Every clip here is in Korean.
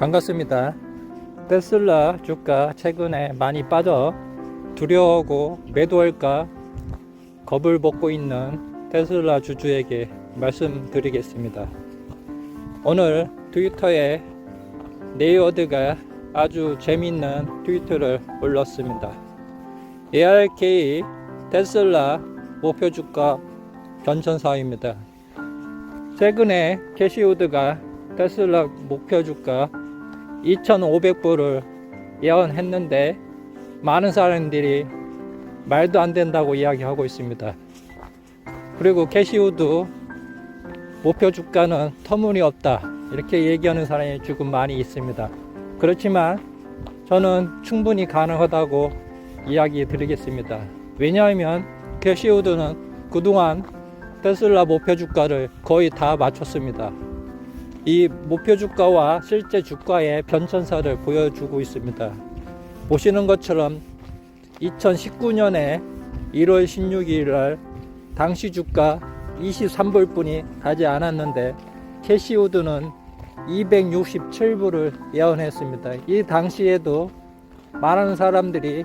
반갑습니다. 테슬라 주가 최근에 많이 빠져 두려워하고 매도할까 겁을 먹고 있는 테슬라 주주에게 말씀드리겠습니다. 오늘 트위터에 네이워드가 아주 재미있는 트위터를 올렸습니다. ARK 테슬라 목표 주가 변천사입니다. 최근에 캐시우드가 테슬라 목표 주가 2,500불을 예언했는데 많은 사람들이 말도 안 된다고 이야기하고 있습니다. 그리고 캐시우드 목표 주가는 터무니없다 이렇게 얘기하는 사람이 조금 많이 있습니다. 그렇지만 저는 충분히 가능하다고 이야기 드리겠습니다. 왜냐하면 캐시우드는 그동안 테슬라 목표 주가를 거의 다 맞췄습니다. 이 목표 주가와 실제 주가의 변천사를 보여주고 있습니다. 보시는 것처럼 2019년에 1월 16일 날 당시 주가 23불뿐이 가지 않았는데 캐시우드는 267불을 예언했습니다. 이 당시에도 많은 사람들이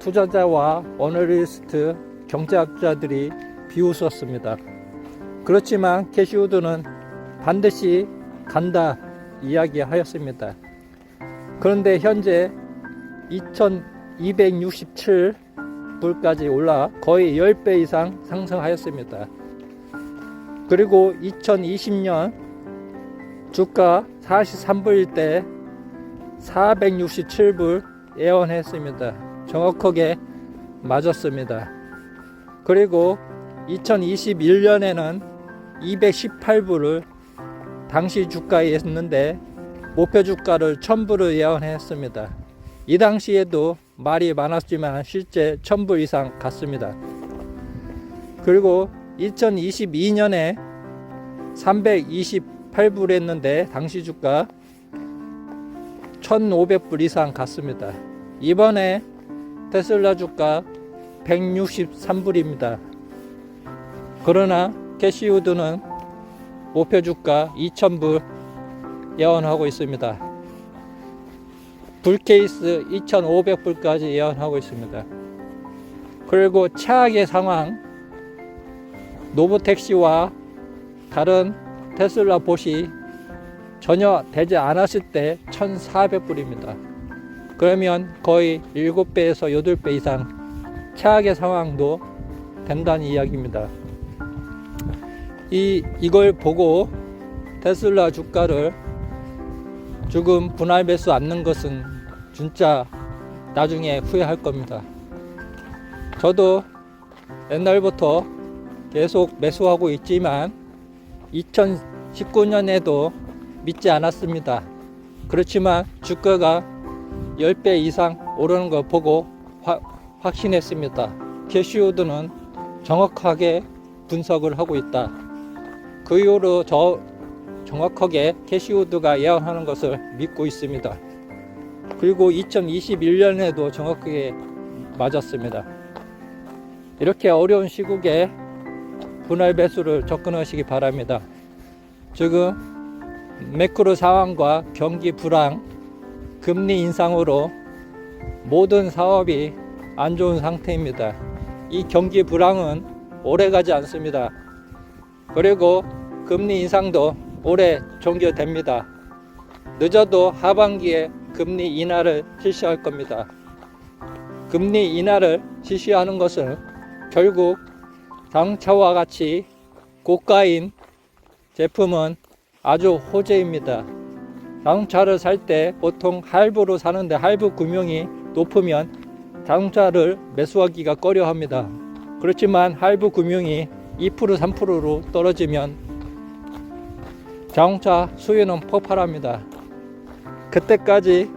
투자자와 어널리스트 경제학자들이 비웃었습니다. 그렇지만 캐시우드는 반드시 간다 이야기하였습니다. 그런데 현재 2267불까지 올라 거의 10배 이상 상승하였습니다. 그리고 2020년 주가 43불일 때 467불 예언했습니다. 정확하게 맞았습니다. 그리고 2021년에는 218불을 당시 주가에 했는데 목표 주가를 1000불을 예언했습니다. 이 당시에도 말이 많았지만 실제 1000불 이상 갔습니다. 그리고 2022년에 328불 했는데 당시 주가 1500불 이상 갔습니다. 이번에 테슬라 주가 163불입니다. 그러나 캐시우드는 목표 주가 2,000불 예언하고 있습니다. 불케이스 2,500불까지 예언하고 있습니다. 그리고 최악의 상황 노브택시와 다른 테슬라 봇이 전혀 되지 않았을 때 1,400불입니다. 그러면 거의 7배에서 8배 이상 최악의 상황도 된다는 이야기입니다. 이 이걸 보고 테슬라 주가를 조금 분할 매수 않는 것은 진짜 나중에 후회할 겁니다. 저도 옛날부터 계속 매수하고 있지만 2019년에도 믿지 않았습니다. 그렇지만 주가가 10배 이상 오르는 거 보고 화, 확신했습니다. 캐시우드는 정확하게 분석을 하고 있다. 그 이후로 저 정확하게 캐시우드가 예언하는 것을 믿고 있습니다. 그리고 2021년에도 정확하게 맞았습니다. 이렇게 어려운 시국에 분할 배수를 접근하시기 바랍니다. 지금 매크로 상황과 경기 불황, 금리 인상으로 모든 사업이 안 좋은 상태입니다. 이 경기 불황은 오래 가지 않습니다. 그리고 금리 인상도 올해 종결됩니다. 늦어도 하반기에 금리 인하를 실시할 겁니다. 금리 인하를 실시하는 것은 결국 자동차와 같이 고가인 제품은 아주 호재입니다. 자동차를 살 때 보통 할부로 사는데 할부 금융이 높으면 자동차를 매수하기가 꺼려 합니다. 그렇지만 할부 금융이 2% 3%로 떨어지면 자동차 수요는 폭발합니다. 그때까지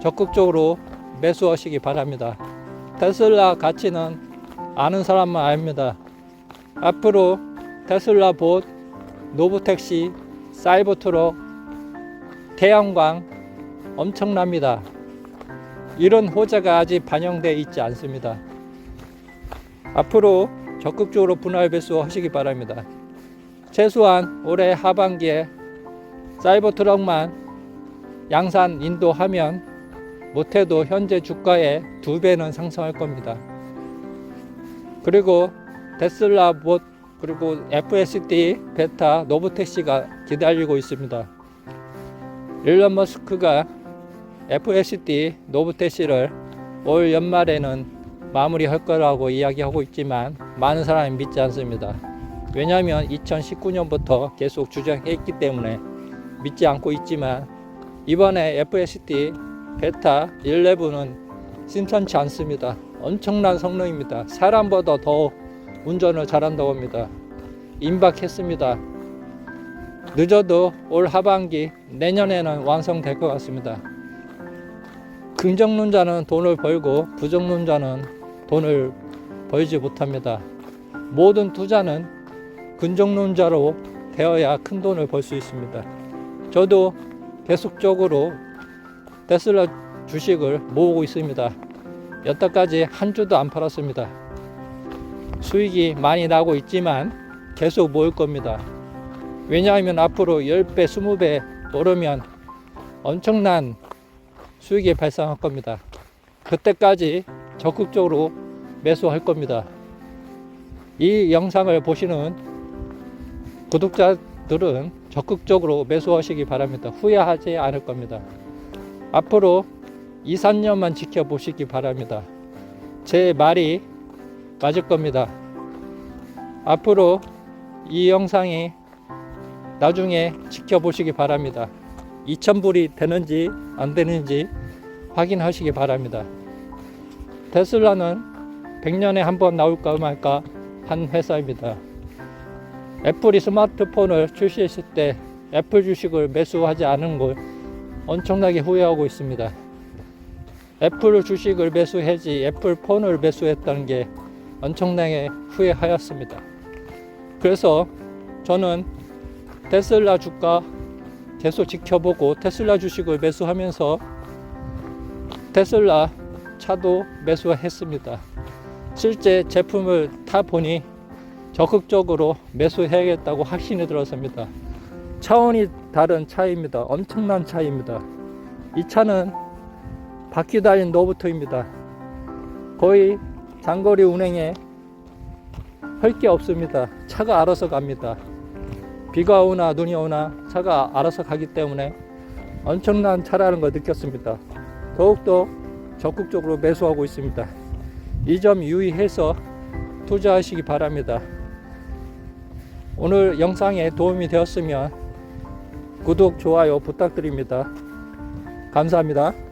적극적으로 매수하시기 바랍니다. 테슬라 가치는 아는 사람만 압니다. 앞으로 테슬라 봇, 노브택시, 사이버트럭, 태양광 엄청납니다. 이런 호재가 아직 반영되어 있지 않습니다. 앞으로 적극적으로 분할 배수 하시기 바랍니다. 최소한 올해 하반기에 사이버 트럭만 양산 인도하면 못해도 현재 주가의 두 배는 상승할 겁니다. 그리고 테슬라 봇 그리고 FSD 베타 노브테시가 기다리고 있습니다. 일론 머스크가 FSD 노브테시를 올 연말에는 마무리할 거라고 이야기하고 있지만 많은 사람이 믿지 않습니다. 왜냐하면 2019년부터 계속 주장했기 때문에 믿지 않고 있지만 이번에 FSD 베타 11은 심상치 않습니다. 엄청난 성능입니다. 사람보다 더 운전을 잘한다고 합니다. 임박했습니다. 늦어도 올 하반기 내년에는 완성될 것 같습니다. 긍정론자는 돈을 벌고 부정론자는 돈을 벌지 못합니다. 모든 투자는 긍정론자로 되어야 큰 돈을 벌 수 있습니다. 저도 계속적으로 테슬라 주식을 모으고 있습니다. 여태까지 한 주도 안 팔았습니다. 수익이 많이 나고 있지만 계속 모을 겁니다. 왜냐하면 앞으로 10배, 20배 오르면 엄청난 수익이 발생할 겁니다. 그때까지 적극적으로 매수할 겁니다. 이 영상을 보시는 구독자들은 적극적으로 매수하시기 바랍니다. 후회하지 않을 겁니다. 앞으로 2, 3년만 지켜보시기 바랍니다. 제 말이 맞을 겁니다. 앞으로 이 영상이 나중에 지켜보시기 바랍니다. 2,000불이 되는지 안 되는지 확인하시기 바랍니다. 테슬라는 100년에 한 번 나올까 말까 한 회사입니다. 애플이 스마트폰을 출시했을 때 애플 주식을 매수하지 않은 걸 엄청나게 후회하고 있습니다. 애플 주식을 매수하지 애플 폰을 매수했다는 게 엄청나게 후회하였습니다. 그래서 저는 테슬라 주가 계속 지켜보고 테슬라 주식을 매수하면서 테슬라 차도 매수했습니다. 실제 제품을 타 보니 적극적으로 매수해야겠다고 확신이 들었습니다. 차원이 다른 차입니다. 엄청난 차입니다. 이 차는 바퀴 달린 노부터입니다. 거의 장거리 운행에 할 게 없습니다. 차가 알아서 갑니다. 비가 오나 눈이 오나 차가 알아서 가기 때문에 엄청난 차라는 걸 느꼈습니다. 더욱더 적극적으로 매수하고 있습니다. 이 점 유의해서 투자하시기 바랍니다. 오늘 영상에 도움이 되었으면 구독, 좋아요 부탁드립니다. 감사합니다.